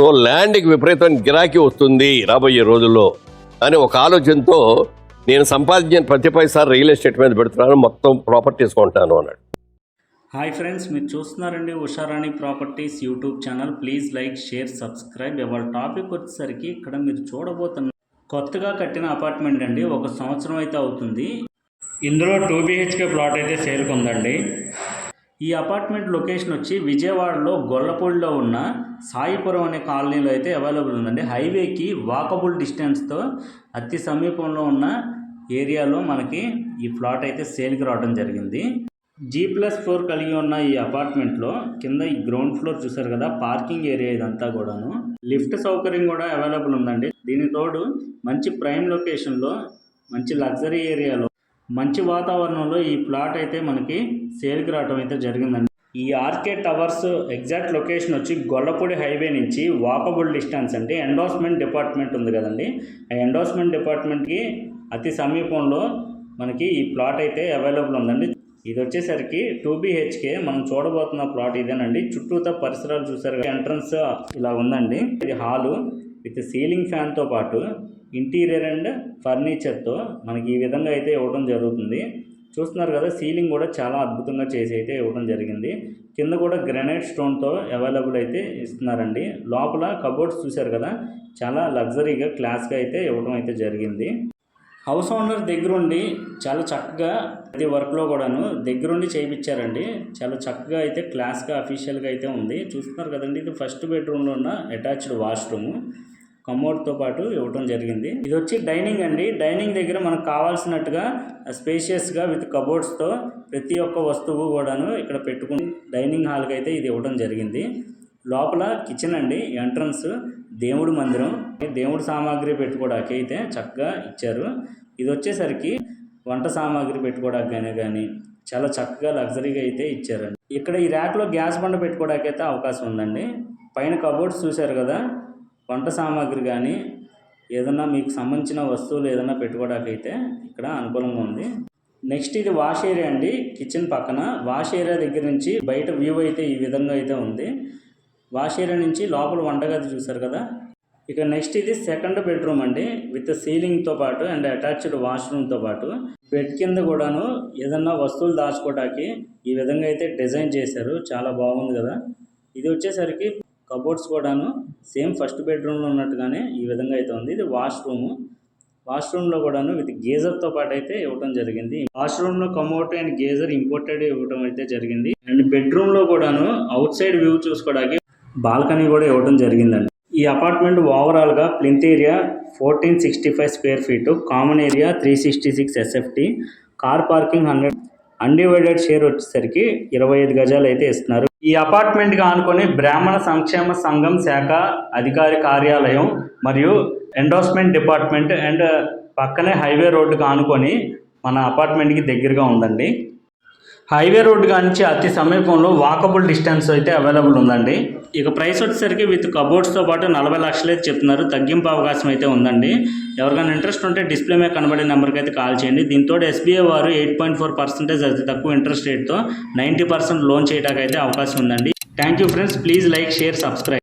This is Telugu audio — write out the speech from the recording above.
సో ల్యాండ్కి విపరీతమైన గిరాకీ వస్తుంది రాబోయే రోజుల్లో. అని ఒక ఆలోచనతో నేను సంపాదించిన ప్రతి పైసారి రియల్ ఎస్టేట్ మీద పెడుతున్నాను మొత్తం ప్రాపర్టీస్ కొంటాను అన్నాడు. హాయ్ ఫ్రెండ్స్ మీరు చూస్తున్నారండి Usharani properties YouTube channel. Please like share subscribe. ఇవాళ టాపిక్ వచ్చేసరికి ఇక్కడ మీరు చూడబోతున్న కొత్తగా కట్టిన అపార్ట్మెంట్ అండి. ఒక సంవత్సరం అయితే అవుతుంది. ఇందులో టూ బిహెచ్కే ప్లాట్ అయితే సేల్కి ఉందండి ఈ అపార్ట్మెంట్ లొకేషన్ వచ్చి విజయవాడలో గొల్లపూడిలో ఉన్న సాయిపురం అనే కాలనీలో అయితే అవైలబుల్ ఉందండి. హైవేకి వాకబుల్ డిస్టెన్స్తో అతి సమీపంలో ఉన్న ఏరియాలో మనకి ఈ ప్లాట్ అయితే సేల్కి రావడం జరిగింది. జీ ప్లస్ ఫోర్ కలిగి ఉన్న ఈ అపార్ట్మెంట్లో కింద ఈ గ్రౌండ్ ఫ్లోర్ చూసారు కదా పార్కింగ్ ఏరియా ఇదంతా కూడాను. లిఫ్ట్ సౌకర్యం కూడా అవైలబుల్ ఉందండి. దీని తోడు మంచి ప్రైమ్ లొకేషన్లో మంచి లగ్జరీ ఏరియాలో మంచి వాతావరణంలో ఈ ప్లాట్ అయితే మనకి సేల్కి రావడం అయితే జరిగిందండి. ఈ ఆర్కే టవర్స్ ఎగ్జాక్ట్ లొకేషన్ వచ్చి గొల్లపూడి హైవే నుంచి వాకబుల్ డిస్టెన్స్ అండి. ఎండోస్మెంట్ డిపార్ట్మెంట్ ఉంది కదండి. ఆ ఎండోస్మెంట్ డిపార్ట్మెంట్కి అతి సమీపంలో మనకి ఈ ప్లాట్ అయితే అవైలబుల్ ఉందండి. ఇది వచ్చేసరికి టూ బిహెచ్కే మనం చూడబోతున్న ప్లాట్ ఇదేనండి. చుట్టూతో పరిసరాలు చూసారు ఎంట్రన్స్ ఇలా ఉందండి. ఇది హాలు విత్ సీలింగ్ ఫ్యాన్తో పాటు ఇంటీరియర్ అండ్ ఫర్నిచర్తో మనకి ఈ విధంగా అయితే ఇవ్వడం జరుగుతుంది. చూస్తున్నారు కదా సీలింగ్ కూడా చాలా అద్భుతంగా చేసి అయితే ఇవ్వడం జరిగింది. కింద కూడా గ్రానైట్ స్టోన్తో అవైలబుల్ అయితే ఇస్తున్నారండి. లోపల కబోర్డ్స్ చూశారు కదా చాలా లగ్జరీగా క్లాస్గా అయితే ఇవ్వడం అయితే జరిగింది. హౌస్ ఓనర్ దగ్గరుండి చాలా చక్కగా ప్రతి వర్క్లో కూడాను దగ్గరుండి చేయించారండి చాలా చక్కగా అయితే క్లాస్గా అఫీషియల్గా అయితే ఉంది. చూస్తున్నారు కదండి ఇది ఫస్ట్ బెడ్రూమ్లో ఉన్న అటాచ్డ్ వాష్రూమ్. కమోడ్తో పాటు ఇవ్వటం జరిగింది. ఇది వచ్చి డైనింగ్ అండి. డైనింగ్ దగ్గర మనకు కావాల్సినట్టుగా స్పేషియస్గా విత్ కబోర్డ్స్తో ప్రతి ఒక్క వస్తువు కూడాను ఇక్కడ పెట్టుకుని డైనింగ్ హాల్కి అయితే ఇది ఇవ్వడం జరిగింది. లోపల కిచెన్ అండి. ఎంట్రన్స్ దేవుడి మందిరం దేవుడి సామాగ్రి పెట్టుకోవడానికి అయితే చక్కగా ఇచ్చారు. ఇది వచ్చేసరికి వంట సామాగ్రి పెట్టుకోవడానికి కానీ కానీ చాలా చక్కగా లగ్జరీగా అయితే ఇచ్చారండి. ఇక్కడ ఈ ర్యాక్లో గ్యాస్ బండ పెట్టుకోవడానికి అయితే అవకాశం ఉందండి. పైన కబోర్డ్స్ చూశారు కదా వంట సామాగ్రి కానీ ఏదన్నా మీకు సంబంధించిన వస్తువులు ఏదైనా పెట్టుకోవడానికి అయితే ఇక్కడ అనుకూలంగా ఉంది. నెక్స్ట్ ఇది వాష్ ఏరియా అండి. కిచెన్ పక్కన వాష్ ఏరియా దగ్గర నుంచి బయట వ్యూ అయితే ఈ విధంగా అయితే ఉంది. వాష్ ఏరియా నుంచి లోపల వంటగది చూసారు కదా? ఇక నెక్స్ట్ ఇది సెకండ్ బెడ్రూమ్ అండి. విత్ సీలింగ్తో పాటు అండ్ అటాచ్డ్ వాష్రూమ్తో పాటు. బెడ్ కింద కూడాను ఏదన్నా వస్తువులు దాచుకోవడానికి ఈ విధంగా అయితే డిజైన్ చేశారు. చాలా బాగుంది కదా? ఇది వచ్చేసరికి కబోర్డ్స్ కూడాను సేమ్ ఫస్ట్ బెడ్రూమ్లో ఉన్నట్టుగానే ఈ విధంగా అయితే ఉంది. ఇది వాష్రూమ్. వాష్రూమ్లో కూడాను విత్ గేజర్తో పాటు అయితే ఇవ్వటం జరిగింది. వాష్రూమ్లో కమోట్ అండ్ గేజర్ ఇంపోర్టెడ్ ఇవ్వటం అయితే జరిగింది. అండ్ బెడ్రూమ్లో కూడాను అవుట్ సైడ్ వ్యూ చూసుకోవడానికి బాల్కనీ కూడా ఇవ్వడం జరిగిందండి. ఈ అపార్ట్మెంట్ ఓవరాల్గా plinth area fourteen sixty five square feet common area three sixty six SFT car parking hundred undivided share వచ్చేసరికి ఇరవై ఐదు గజాలు అయితే ఇస్తున్నారు. ఈ అపార్ట్మెంట్గా ఆనుకొని బ్రాహ్మణ సంక్షేమ సంఘం శాఖ అధికారి కార్యాలయం మరియు ఎండోర్స్మెంట్ డిపార్ట్మెంట్ అండ్ పక్కనే హైవే రోడ్డుకి ఆనుకొని మన అపార్ట్మెంట్కి దగ్గరగా ఉందండి. హైవే రోడ్ నుంచి అతి సమీపంలో వాకబుల్ డిస్టెన్స్ అయితే అవైలబుల్ ఉందండి. ఇక ప్రైస్ వచ్చేసరికి విత్ కబోర్డ్స్తో పాటు నలభై లక్షలు అయితే చెప్తున్నారు. తగ్గింపు అవకాశం అయితే ఉందండి. ఎవరికైనా ఇంట్రెస్ట్ ఉంటే డిస్ప్లే మీద కనబడే నెంబర్కి అయితే కాల్ చేయండి. దీంతో ఎస్బీఐ వారు ఎయిట్ పాయింట్ ఫోర్ పర్సెంటేజ్ అతి తక్కువ ఇంట్రెస్ట్ రేట్తో నైంటీ పర్సెంట్ లోన్ చేయడానికి అయితే అవకాశం ఉందండి. Thank you friends. Please like share subscribe.